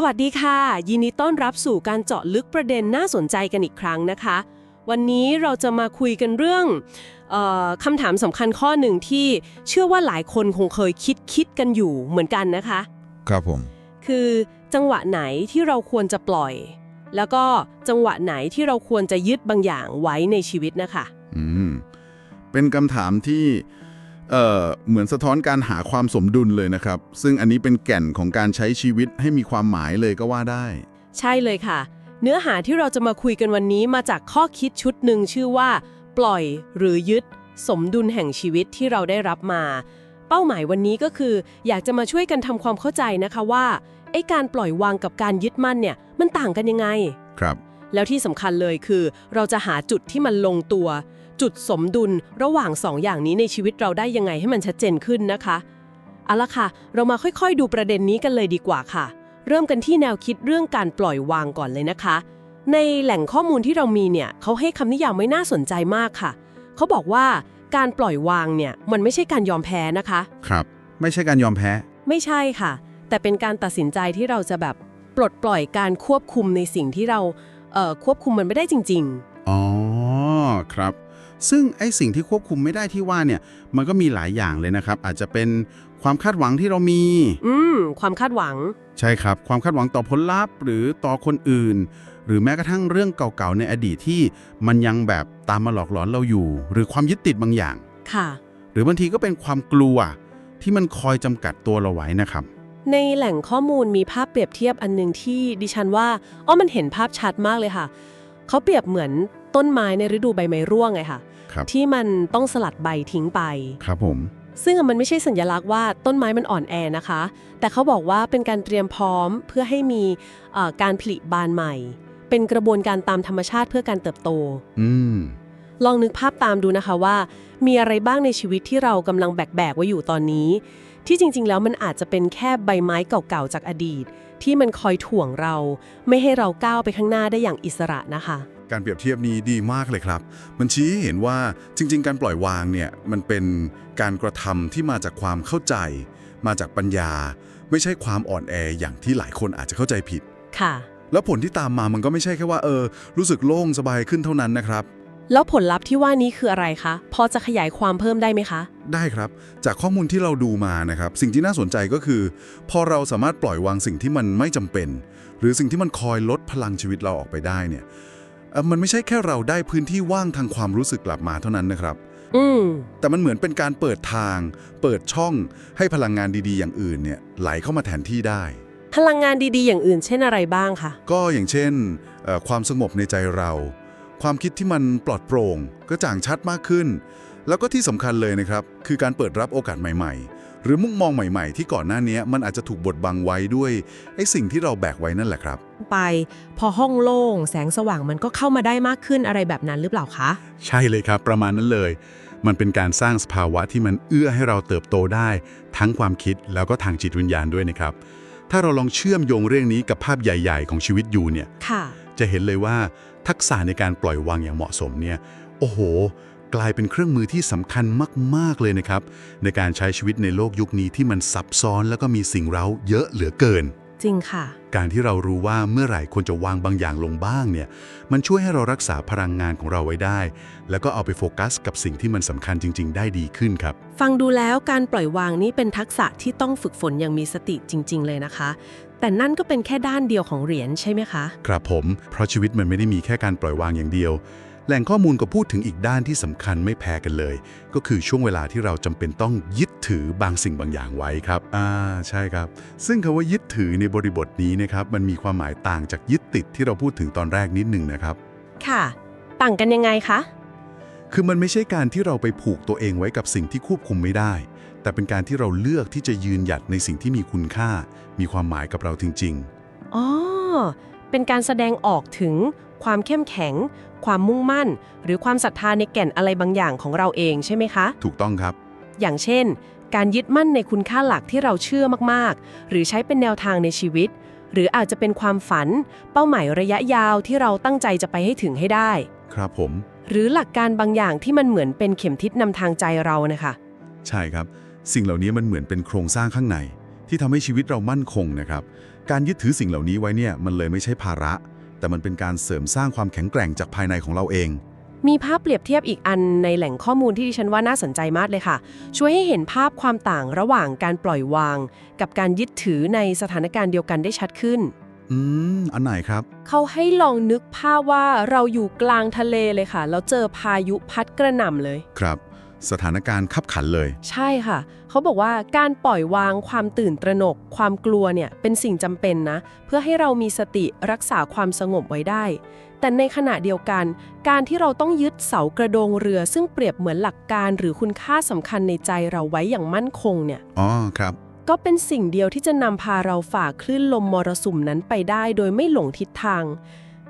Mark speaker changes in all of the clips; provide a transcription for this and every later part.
Speaker 1: สวัสดีค่ะ ยินดีต้อนรับสู่การเจาะลึกประเด็นน่าสนใจกันอีกครั้งนะคะ วันนี้เราจะมาคุยกันเรื่องเออคำถามสำคัญข้อหนึ่งที่เชื่อว่าหลายคนคงเคยคิดคิดกันอยู่เหมือนกันนะคะ
Speaker 2: ครับผม
Speaker 1: คือจังหวะไหนที่เราควรจะปล่อย แล้วก็จังหวะไหนที่เราควรจะยึดบางอย่างไว้ในชีวิตนะคะ
Speaker 2: อืม เป็นคำถามที่ เอ่อเหมือนสะท้อนการหาความสมดุลเลยนะครับ ซึ่งอันนี้เป็นแก่นของการใช้ชีวิตให้มีความหมายเลยก็ว่าได้
Speaker 1: ใช่เลยค่ะ เนื้อหาที่เราจะมาคุยกันวันนี้มาจากข้อคิดชุดหนึ่งชื่อว่า ปล่อยหรือยึด สมดุลแห่งชีวิตที่เราได้รับมา เป้าหมายวันนี้ก็คือ อยากจะมาช่วยกันทำความเข้าใจนะคะว่าไอ้การปล่อยวางกับการยึดมั่นเนี่ยมันต่างกันยังไง
Speaker 2: ครับ
Speaker 1: แล้วที่สำคัญเลยคือ เราจะหาจุดที่มันลงตัว จุดสมดุลระหว่างสองอย่างนี้ในชีวิตเราได้ยังไงให้มันชัดเจนขึ้นนะคะเอาละค่ะ เรามาค่อยๆ ดูประเด็นนี้กันเลยดีกว่าค่ะ เริ่มกันที่แนวคิดเรื่องการปล่อยวางก่อนเลยนะคะ ในแหล่งข้อมูลที่เรามีเนี่ยเขาให้คำนิยามไว้น่าสนใจมากค่ะ เขาบอกว่าการปล่อยวางเนี่ยมันไม่ใช่การยอมแพ้นะคะ
Speaker 2: ครับ ไม่ใช่การยอมแพ้
Speaker 1: ไม่ใช่ค่ะ แต่เป็นการตัดสินใจที่เราจะแบบปลดปล่อยการควบคุมในสิ่งที่เราเอ่อควบคุมมันไม่ได้จริง ๆ
Speaker 2: อ๋อ ครับ ซึ่งไอ้สิ่งที่ควบคุมไม่ได้ที่ว่าเนี่ยมันก็มีหลายอย่างเลยนะครับ อาจจะเป็นความคาดหวังที่เรามี
Speaker 1: อืม ความคาดหวัง
Speaker 2: ใช่ครับ ความคาดหวังต่อผลลัพธ์หรือต่อคนอื่น หรือแม้กระทั่งเรื่องเก่าๆในอดีตที่มันยังแบบตามมาหลอกหลอนเราอยู่ หรือความยึดติดบางอย่าง
Speaker 1: ค่ะ
Speaker 2: หรือบางทีก็เป็นความกลัวที่มันคอยจำกัดตัวเราไว้นะครับ
Speaker 1: ในแหล่งข้อมูลมีภาพเปรียบเทียบอันหนึงที่ดิฉันว่าอ๋อมันเห็นภาพชัดมากเลยค่ะ เขาเปรียบเหมือน ต้นไม้ในฤดูใบไม้ร่วงไงค่ะ
Speaker 2: ครับ
Speaker 1: ที่มันต้องสลัดใบทิ้งไป
Speaker 2: ครับผม
Speaker 1: ซึ่งมันไม่ใช่สัญลักษณ์ว่าต้นไม้มันอ่อนแอนะคะ แต่เขาบอกว่าเป็นการเตรียมพร้อมเพื่อให้มีเอ่อการผลิบานใหม่ เป็นกระบวนการตามธรรมชาติเพื่อการเติบโต
Speaker 2: อืม
Speaker 1: ลองนึกภาพตามดูนะคะว่า มีอะไรบ้างในชีวิตที่เรากำลังแบกๆไว้อยู่ตอนนี้ ที่จริงๆ แล้วมันอาจจะเป็นแค่ใบไม้เก่าๆจากอดีต ที่มันคอยถ่วงเรา ไม่ให้เราก้าวไปข้างหน้าได้อย่างอิสระนะคะ
Speaker 3: การเปรียบเทียบนี้ดีมากเลยครับ มันชี้ให้เห็นว่าจริง ๆ การปล่อยวางเนี่ยมันเป็นการกระทำที่มาจากความเข้าใจ มาจากปัญญา ไม่ใช่ความอ่อนแออย่างที่หลายคนอาจจะเข้าใจผิด
Speaker 1: ค่ะ
Speaker 3: แล้วผลที่ตามมามันก็ไม่ใช่แค่ว่าเออ รู้สึกโล่งสบายขึ้นเท่านั้นนะครับ
Speaker 1: แล้วผลลัพธ์ที่ว่านี้คืออะไรคะ พอจะขยายความเพิ่มได้ไหมคะ
Speaker 3: ได้ครับ จากข้อมูลที่เราดูมานะครับ สิ่งที่น่าสนใจก็คือ พอเราสามารถปล่อยวางสิ่งที่มันไม่จำเป็น หรือสิ่งที่มันคอยลดพลังชีวิตเราออกไปได้เนี่ยเอ่อ มันไม่ใช่แค่เราได้พื้นที่ว่างทางความรู้สึกกลับมาเท่านั้นนะครับ
Speaker 1: อืม
Speaker 3: แต่มันเหมือนเป็นการเปิดทาง เปิดช่องให้พลังงานดีๆ อย่างอื่นเนี่ยไหลเข้ามาแทนที่ได้
Speaker 1: พลังงานดีๆ อย่างอื่น เช่นอะไรบ้างคะ
Speaker 3: ก็อย่างเช่นเอ่อความสงบในใจเรา ความคิดที่มันปลอดโปร่งก็จ่างชัดมากขึ้น แล้วก็ที่สำคัญเลยนะครับ คือการเปิดรับโอกาสใหม่ๆ หรือมุมมองใหม่ๆ ที่ก่อนหน้านี้มันอาจจะถูกบดบังไว้ด้วยไอ้สิ่งที่เราแบกไว้นั่นแหละครับ
Speaker 4: ไป พอห้องโล่ง แสงสว่างมันก็เข้ามาได้มากขึ้นอะไรแบบนั้นหรือเปล่าคะ
Speaker 3: ใช่เลยครับประมาณนั้นเลย มันเป็นการสร้างสภาวะที่มันเอื้อให้เราเติบโตได้ ทั้งความคิดแล้วก็ทางจิตวิญญาณด้วยนะครับ ถ้าเราลองเชื่อมโยงเรื่องนี้กับภาพใหญ่ ๆ ของชีวิตอยู่เนี่ย
Speaker 4: ค่ะ
Speaker 3: จะเห็นเลยว่าทักษะในการปล่อยวางอย่างเหมาะสมเนี่ย โอ้โห กลายเป็นเครื่องมือที่สำคัญมาก ๆ เลยนะครับ ในการใช้ชีวิตในโลกยุคนี้ที่มันซับซ้อนแล้วก็มีสิ่งเร้าเยอะเหลือเกิน
Speaker 4: จริงค่ะ
Speaker 3: การที่เรารู้ว่าเมื่อไหร่ควรจะวางบางอย่างลงบ้างเนี่ย มันช่วยให้เรารักษาพลังงานของเราไว้ได้ แล้วก็เอาไปโฟกัสกับสิ่งที่มันสำคัญจริง ๆ ได้ดีขึ้นครับ
Speaker 1: ฟังดูแล้วการปล่อยวางนี่เป็นทักษะที่ต้องฝึกฝนอย่างมีสติจริง ๆ เลยนะคะ แต่นั่นก็เป็นแค่ด้านเดียวของเหรียญใช่ไหมคะ
Speaker 3: ครับผม เพราะชีวิตมันไม่ได้มีแค่การปล่อยวางอย่างเดียว แหล่งข้อมูลก็พูดถึงอีกด้านที่สำคัญไม่แพ้กันเลย ก็คือช่วงเวลาที่เราจำเป็นต้องยึดถือบางสิ่งบางอย่างไว้ครับ อ่า ใช่ครับ ซึ่งคำว่ายึดถือในบริบทนี้นะครับ มันมีความหมายต่างจากยึดติดที่เราพูดถึงตอนแรกนิดหนึ่งนะครับ
Speaker 1: ค่ะ ต่างกันยังไงคะ
Speaker 3: คือมันไม่ใช่การที่เราไปผูกตัวเองไว้กับสิ่งที่ควบคุมไม่ได้ แต่เป็นการที่เราเลือกที่จะยืนหยัดในสิ่งที่มีคุณค่า มีความหมายกับเราจริง
Speaker 1: อ๋อ เป็นการแสดงออกถึงความเข้มแข็ง ความมุ่งมั่น หรือความศรัทธาในแก่นอะไรบางอย่างของเราเองใช่ไหมคะ
Speaker 3: ๆถูกต้องครับ
Speaker 1: อย่างเช่น การยึดมั่นในคุณค่าหลักที่เราเชื่อมากๆ หรือใช้เป็นแนวทางในชีวิต หรืออาจจะเป็นความฝัน เป้าหมายระยะยาวที่เราตั้งใจจะไปให้ถึงให้ได้
Speaker 3: ครับผม
Speaker 1: หรือหลักการบางอย่างที่มันเหมือนเป็นเข็มทิศนำทางใจเรานะคะ
Speaker 3: ใช่ครับ สิ่งเหล่านี้มันเหมือนเป็นโครงสร้างข้างใน ที่ทำให้ชีวิตเรามั่นคงนะครับ การยึดถือสิ่งเหล่านี้ไว้เนี่ยมันเลยไม่ใช่ภาระ แต่มันเป็นการเสริมสร้างความแข็งแกร่งจากภายในของเราเอง
Speaker 1: มีภาพเปรียบเทียบอีกอันในแหล่งข้อมูลที่ดิฉันว่าน่าสนใจมากเลยค่ะ ช่วยให้เห็นภาพความต่างระหว่างการปล่อยวาง กับการยึดถือในสถานการณ์เดียวกันได้ชัดขึ้น
Speaker 3: อืม อันไหนครับ
Speaker 1: เขาให้ลองนึกภาพว่าเราอยู่กลางทะเลเลยค่ะ แล้วเจอพายุพัดกระหน่ำเลย
Speaker 3: ครับ สถานการณ์ขับขันเลย
Speaker 1: ใช่ค่ะ เขาบอกว่าการปล่อยวางความตื่นตระหนก ความกลัวเนี่ยเป็นสิ่งจำเป็นนะ เพื่อให้เรามีสติรักษาความสงบไว้ได้ แต่ในขณะเดียวกัน การที่เราต้องยึดเสากระโดงเรือ ซึ่งเปรียบเหมือนหลักการหรือคุณค่าสำคัญในใจเราไว้อย่างมั่นคงเนี่ย
Speaker 3: อ๋อครับ
Speaker 1: ก็เป็นสิ่งเดียวที่จะนำพาเราฝ่าคลื่นลมมรสุมนั้นไปได้ โดยไม่หลงทิศทาง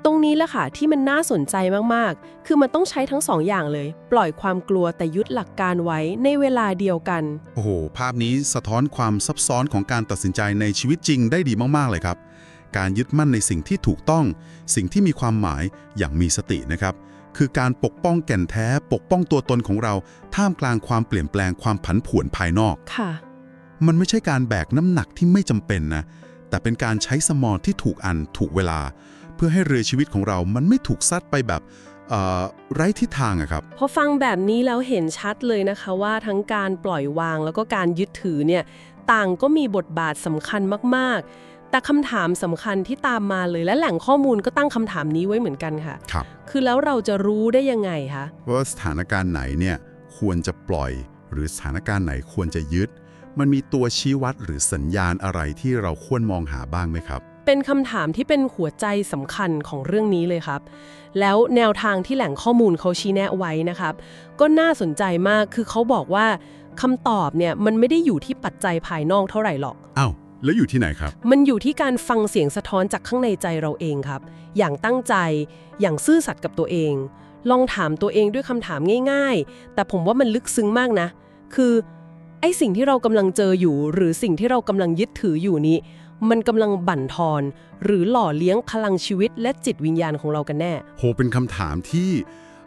Speaker 1: ตรงนี้แหละค่ะที่มันน่าสนใจมากๆ คือมันต้องใช้ทั้งสองอย่างเลย ปล่อยความกลัวแต่ยึดหลักการไว้ในเวลาเดียวกัน
Speaker 3: โอ้โห ภาพนี้สะท้อนความซับซ้อนของการตัดสินใจในชีวิตจริงได้ดีมากๆเลยครับ การยึดมั่นในสิ่งที่ถูกต้อง สิ่งที่มีความหมายอย่างมีสตินะครับ คือการปกป้องแก่นแท้ ปกป้องตัวตนของเรา ท่ามกลางความเปลี่ยนแปลงความผันผวนภายนอก
Speaker 1: ค่ะ
Speaker 3: มันไม่ใช่การแบกน้ำหนักที่ไม่จำเป็นนะ แต่เป็นการใช้สมองที่ถูกอันถูกเวลาเพื่อให้เรือชีวิตของเรามันไม่ถูกซัดไปแบบเอ่อไร้ทิศทางอะครับ
Speaker 1: พอฟังแบบนี้แล้วเห็นชัดเลยนะคะว่าทั้งการปล่อยวางแล้วก็การยึดถือเนี่ยต่างก็มีบทบาทสำคัญมากๆ แต่คำถามสำคัญที่ตามมาเลยและแหล่งข้อมูลก็ตั้งคำถามนี้ไว้เหมือนกันค่ะ
Speaker 3: ครับ
Speaker 1: คือแล้วเราจะรู้ได้ยังไงคะ
Speaker 3: ว่าสถานการณ์ไหนเนี่ยควรจะปล่อย หรือสถานการณ์ไหนควรจะยึด มันมีตัวชี้วัดหรือสัญญาณอะไรที่เราควรมองหาบ้างไหมครับ
Speaker 1: เป็นคำถามที่เป็นหัวใจสำคัญของเรื่องนี้เลยครับ แล้วแนวทางที่แหล่งข้อมูลเขาชี้แนะไว้นะครับ ก็น่าสนใจมากคือเขาบอกว่าคำตอบเนี่ยมันไม่ได้อยู่ที่ปัจจัยภายนอกเท่าไหร่หรอก
Speaker 3: อ้าวแล้วอยู่ที่ไหนครับ
Speaker 1: มันอยู่ที่การฟังเสียงสะท้อนจากข้างในใจเราเองครับ อย่างตั้งใจ อย่างซื่อสัตย์กับตัวเอง ลองถามตัวเองด้วยคำถามง่าย ๆ แต่ผมว่ามันลึกซึ้งมากนะ คือ ไอ้สิ่งที่เรากำลังเจออยู่ หรือสิ่งที่เรากำลังยึดถืออยู่นี้ มันกำลังบั่นทอน หรือหล่อเลี้ยงพลังชีวิตและจิตวิญญาณของเรากันแน่
Speaker 3: โหเป็นคำถามที่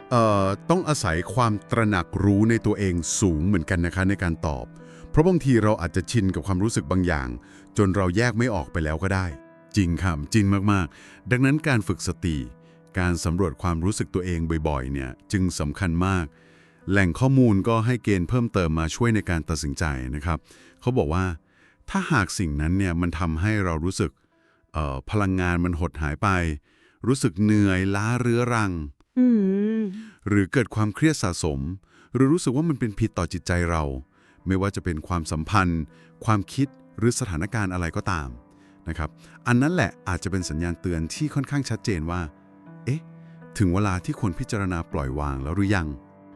Speaker 3: เอ่อต้องอาศัยความตระหนักรู้ในตัวเองสูงเหมือนกันนะคะในการตอบ เพราะบางทีเราอาจจะชินกับความรู้สึกบางอย่าง จนเราแยกไม่ออกไปแล้วก็ได้ จริงครับจริงมากๆ ดังนั้นการฝึกสติ การสำรวจความรู้สึกตัวเองบ่อยๆ เนี่ยจึงสำคัญมาก แหล่งข้อมูลก็ให้เกณฑ์เพิ่มเติมมาช่วยในการตัดสินใจนะครับ เขาบอกว่า ถ้าหากสิ่งนั้นเนี่ยมันทำให้เรารู้สึกเอ่อพลังงานมันหดหายไป รู้สึกเหนื่อยล้าเรื้อรัง
Speaker 1: อืม
Speaker 3: หรือเกิดความเครียดสะสม หรือรู้สึกว่ามันเป็นพิษต่อจิตใจเรา ไม่ว่าจะเป็นความสัมพันธ์ ความคิดหรือสถานการณ์อะไรก็ตามนะครับ อันนั้นแหละอาจจะเป็นสัญญาณเตือนที่ค่อนข้างชัดเจนว่า เอ๊ะ ถึงเวลาที่ควรพิจารณาปล่อยวางแล้วหรือยัง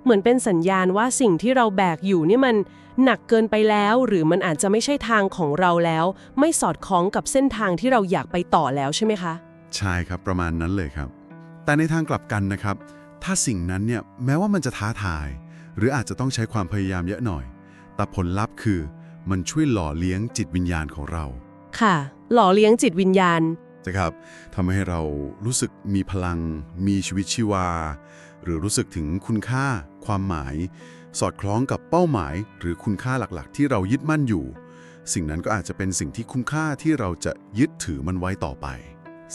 Speaker 1: เหมือนเป็นสัญญาณว่าสิ่งที่เราแบกอยู่นี่มันหนักเกินไปแล้ว หรือมันอาจจะไม่ใช่ทางของเราแล้ว ไม่สอดคล้องกับเส้นทางที่เราอยากไปต่อแล้วใช่ไหมคะ
Speaker 3: ใช่ครับประมาณนั้นเลยครับ แต่ในทางกลับกันนะครับ ถ้าสิ่งนั้นเนี่ยแม้ว่ามันจะท้าทาย หรืออาจจะต้องใช้ความพยายามเยอะหน่อย แต่ผลลัพธ์คือ มันช่วยหล่อเลี้ยงจิตวิญญาณของเรา
Speaker 1: ค่ะ หล่อเลี้ยงจิตวิญญาณ
Speaker 3: นะครับทำให้เรารู้สึกมีพลัง มีชีวิตชีวา หรือรู้สึกถึงคุณค่า ความหมาย สอดคล้องกับเป้าหมาย หรือคุณค่าหลักๆ ที่เรายึดมั่นอยู่ สิ่งนั้นก็อาจจะเป็นสิ่งที่คุ้มค่าที่เราจะยึดถือมันไว้ต่อไป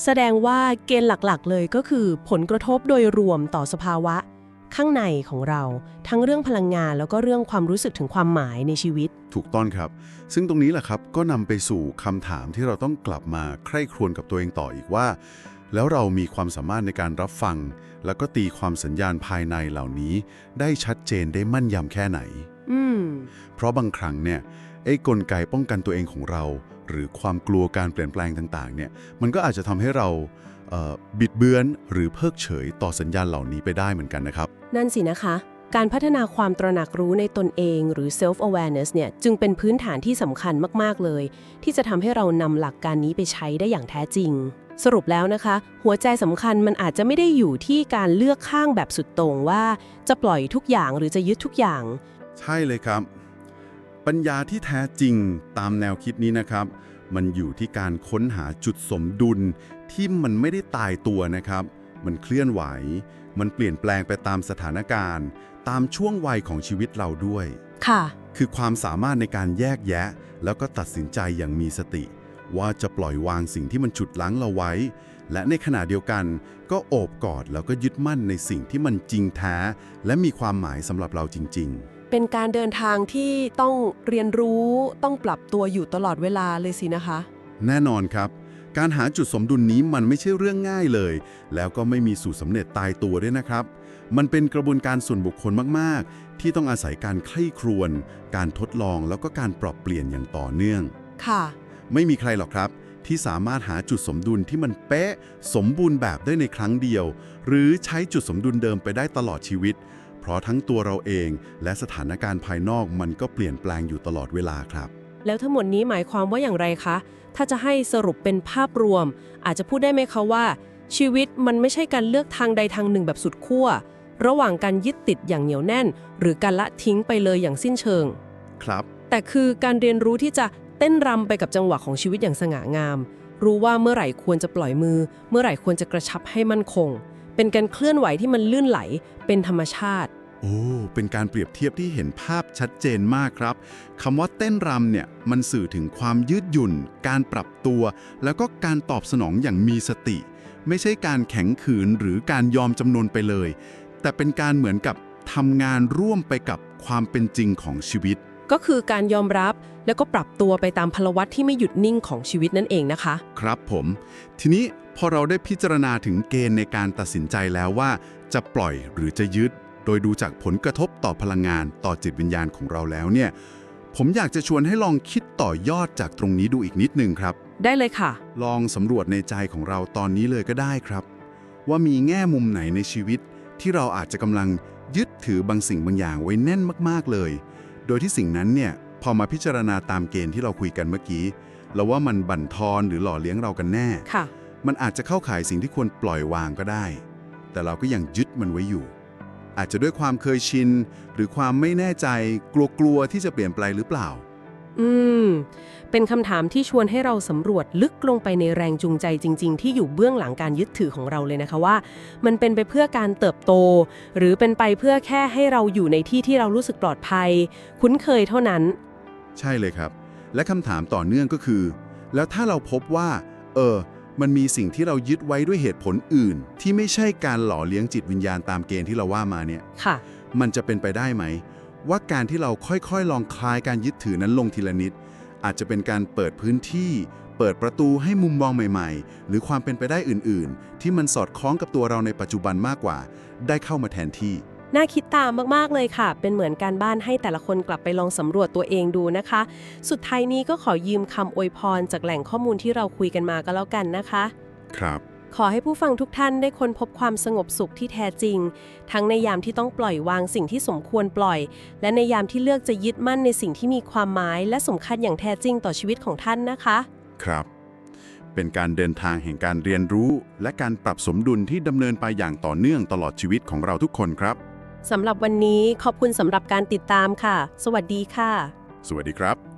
Speaker 1: แสดงว่าเกณฑ์หลักๆ เลยก็คือ ผลกระทบโดยรวมต่อสภาวะ ข้างในของเรา ทั้งเรื่องพลังงานแล้วก็เรื่องความรู้สึกถึงความหมายในชีวิต
Speaker 3: ถูกต้องครับ ซึ่งตรงนี้แหละครับก็นำไปสู่คำถามที่เราต้องกลับมาใคร่ครวญกับตัวเองต่ออีกว่า แล้วเรามีความสามารถในการรับฟัง แล้วก็ตีความสัญญาณภายในเหล่านี้ ได้ชัดเจนได้มั่นยำแค่ไหน
Speaker 1: อืม
Speaker 3: เพราะบางครั้งเนี่ยไอ้กลไกป้องกันตัวเองของเรา หรือความกลัวการเปลี่ยนแปลงต่างๆเนี่ยมันก็อาจจะทำให้เรา บิดเบือนหรือเพิกเฉยต่อสัญญาณเหล่านี้ไปได้เหมือนกันนะครับ
Speaker 1: นั่นสินะคะ การพัฒนาความตระหนักรู้ในตนเองหรือ self awareness เนี่ยจึงเป็นพื้นฐานที่สำคัญมากๆเลย ที่จะทำให้เรานำหลักการนี้ไปใช้ได้อย่างแท้จริง สรุปแล้วนะคะ หัวใจสำคัญมันอาจจะไม่ได้อยู่ที่การเลือกข้างแบบสุดโต่งว่า จะปล่อยทุกอย่างหรือจะยึดทุกอย่าง
Speaker 3: ใช่เลยครับ ปัญญาที่แท้จริงตามแนวคิดนี้นะครับ มันอยู่ที่การค้นหาจุดสมดุล ที่มันไม่ได้ตายตัวนะครับ มันเคลื่อนไหว มันเปลี่ยนแปลงไปตามสถานการณ์ ตามช่วงวัยของชีวิตเราด้วย
Speaker 1: ค่ะ
Speaker 3: คือความสามารถในการแยกแยะ แล้วก็ตัดสินใจอย่างมีสติ ว่าจะปล่อยวางสิ่งที่มันฉุดลั้งเราไว้ และในขณะเดียวกัน ก็โอบกอดแล้วก็ยึดมั่นในสิ่งที่มันจริงแท้ และมีความหมายสำหรับเราจริง ๆ
Speaker 1: เป็นการเดินทางที่ต้องเรียนรู้ต้องปรับตัวอยู่ตลอดเวลาเลยสินะคะ
Speaker 3: แน่นอนครับ การหาจุดสมดุลนี้มันไม่ใช่เรื่องง่ายเลย แล้วก็ไม่มีสูตรสำเร็จตายตัวด้วยนะครับ มันเป็นกระบวนการส่วนบุคคลมาก ๆ ที่ต้องอาศัยการใคร่ครวญการทดลองแล้วก็การปรับเปลี่ยนอย่างต่อเนื่อง
Speaker 1: ค่ะ
Speaker 3: ไม่มีใครหรอกครับ ที่สามารถหาจุดสมดุลที่มันเป๊ะ สมบูรณ์แบบได้ในครั้งเดียว หรือใช้จุดสมดุลเดิมไปได้ตลอดชีวิต เพราะทั้งตัวเราเอง และสถานการณ์ภายนอกมันก็เปลี่ยนแปลงอยู่ตลอดเวลาครับ
Speaker 1: แล้วทั้งหมดนี้หมายความว่าอย่างไรคะ ถ้าจะให้สรุปเป็นภาพรวม อาจจะพูดได้ไหมคะว่า ชีวิตมันไม่ใช่การเลือกทางใดทางหนึ่งแบบสุดขั้ว ระหว่างการยึดติดอย่างเหนียวแน่น หรือการละทิ้งไปเลยอย่างสิ้นเชิง
Speaker 3: ครับ
Speaker 1: แต่คือการเรียนรู้ที่จะเต้นรำไปกับจังหวะของชีวิตอย่างสง่างาม รู้ว่าเมื่อไหร่ควรจะปล่อยมือ เมื่อไหร่ควรจะกระชับให้มั่นคง เป็นการเคลื่อนไหวที่มันลื่นไหล เป็นธรรมชาติ
Speaker 3: โอ้ เป็นการเปรียบเทียบที่เห็นภาพชัดเจนมากครับคำว่าเต้นรำเนี่ยมันสื่อถึงความยืดหยุ่น การปรับตัว แล้วก็การตอบสนองอย่างมีสติ ไม่ใช่การแข็งขืนหรือการยอมจำนนไปเลย แต่เป็นการเหมือนกับทำงานร่วมไปกับความเป็นจริงของชีวิต
Speaker 1: ก็คือการยอมรับแล้วก็ปรับตัวไปตามพลวัตที่ไม่หยุดนิ่งของชีวิตนั่นเองนะคะ
Speaker 3: ครับผม ทีนี้พอเราได้พิจารณาถึงเกณฑ์ในการตัดสินใจแล้วว่า จะปล่อยหรือจะยึด โดยดูจากผลกระทบต่อพลังงานต่อจิตวิญญาณของเราแล้วเนี่ย ผมอยากจะชวนให้ลองคิดต่อยอดจากตรงนี้ดูอีกนิดนึงครับ
Speaker 1: ได้เลยค่ะ
Speaker 3: ลองสำรวจในใจของเราตอนนี้เลยก็ได้ครับ ว่ามีแง่มุมไหนในชีวิต ที่เราอาจจะกำลังยึดถือบางสิ่งบางอย่างไว้แน่นมากๆเลย โดยที่สิ่งนั้นเนี่ยพอมาพิจารณาตามเกณฑ์ที่เราคุยกันเมื่อกี้เราว่ามันบั่นทอนหรือหล่อเลี้ยงเรากันแน่
Speaker 1: ค่ะ
Speaker 3: มันอาจจะเข้าข่ายสิ่งที่ควรปล่อยวางก็ได้ แต่เราก็ยังยึดมันไว้อยู่ อาจจะด้วยความเคยชิน หรือความไม่แน่ใจกลัวๆที่จะเปลี่ยนแปลงหรือเปล่า
Speaker 1: อืม เป็นคำถามที่ชวนให้เราสำรวจลึกลงไปในแรงจูงใจจริง ๆ ที่อยู่เบื้องหลังการยึดถือของเราเลยนะคะว่า มันเป็นไปเพื่อการเติบโต หรือเป็นไปเพื่อแค่ให้เราอยู่ในที่ที่เรารู้สึกปลอดภัย คุ้นเคยเท่านั้น
Speaker 3: ใช่เลยครับ และคำถามต่อเนื่องก็คือ แล้วถ้าเราพบว่า เออ มันมีสิ่งที่เรายึดไว้ด้วยเหตุผลอื่น ที่ไม่ใช่การหล่อเลี้ยงจิตวิญญาณตามเกณฑ์ที่เราว่ามาเนี่ย
Speaker 1: ค่ะ
Speaker 3: มันจะเป็นไปได้ไหม ว่าการที่เราค่อยๆ ลองคลายการยึดถือนั้นลงทีละนิด อาจจะเป็นการเปิดพื้นที่ เปิดประตูให้มุมมองใหม่ๆ หรือความเป็นไปได้อื่นๆ ที่มันสอดคล้องกับตัวเราในปัจจุบันมากกว่า ได้เข้ามาแทนที่
Speaker 1: น่าคิดตามมากๆเลยค่ะ เป็นเหมือนการบ้านให้แต่ละคนกลับไปลองสำรวจตัวเองดูนะคะ สุดท้ายนี้ก็ขอยืมคำอวยพรจากแหล่งข้อมูลที่เราคุยกันมาก็แล้วกันนะคะ
Speaker 3: ครับ
Speaker 1: ขอให้ผู้ฟังทุกท่านได้ค้นพบความสงบสุขที่แท้จริง ทั้งในยามที่ต้องปล่อยวางสิ่งที่สมควรปล่อย และในยามที่เลือกจะยึดมั่นในสิ่งที่มีความหมาย และสำคัญอย่างแท้จริงต่อชีวิตของท่านนะคะ
Speaker 3: ครับ เป็นการเดินทางแห่งการเรียนรู้ และการปรับสมดุลที่ดำเนินไปอย่างต่อเนื่องตลอดชีวิตของเราทุกคนครับ
Speaker 1: สำหรับวันนี้ขอบคุณสำหรับการติดตามค่ะ สวัสดีค่ะ
Speaker 3: สวัสดีครับ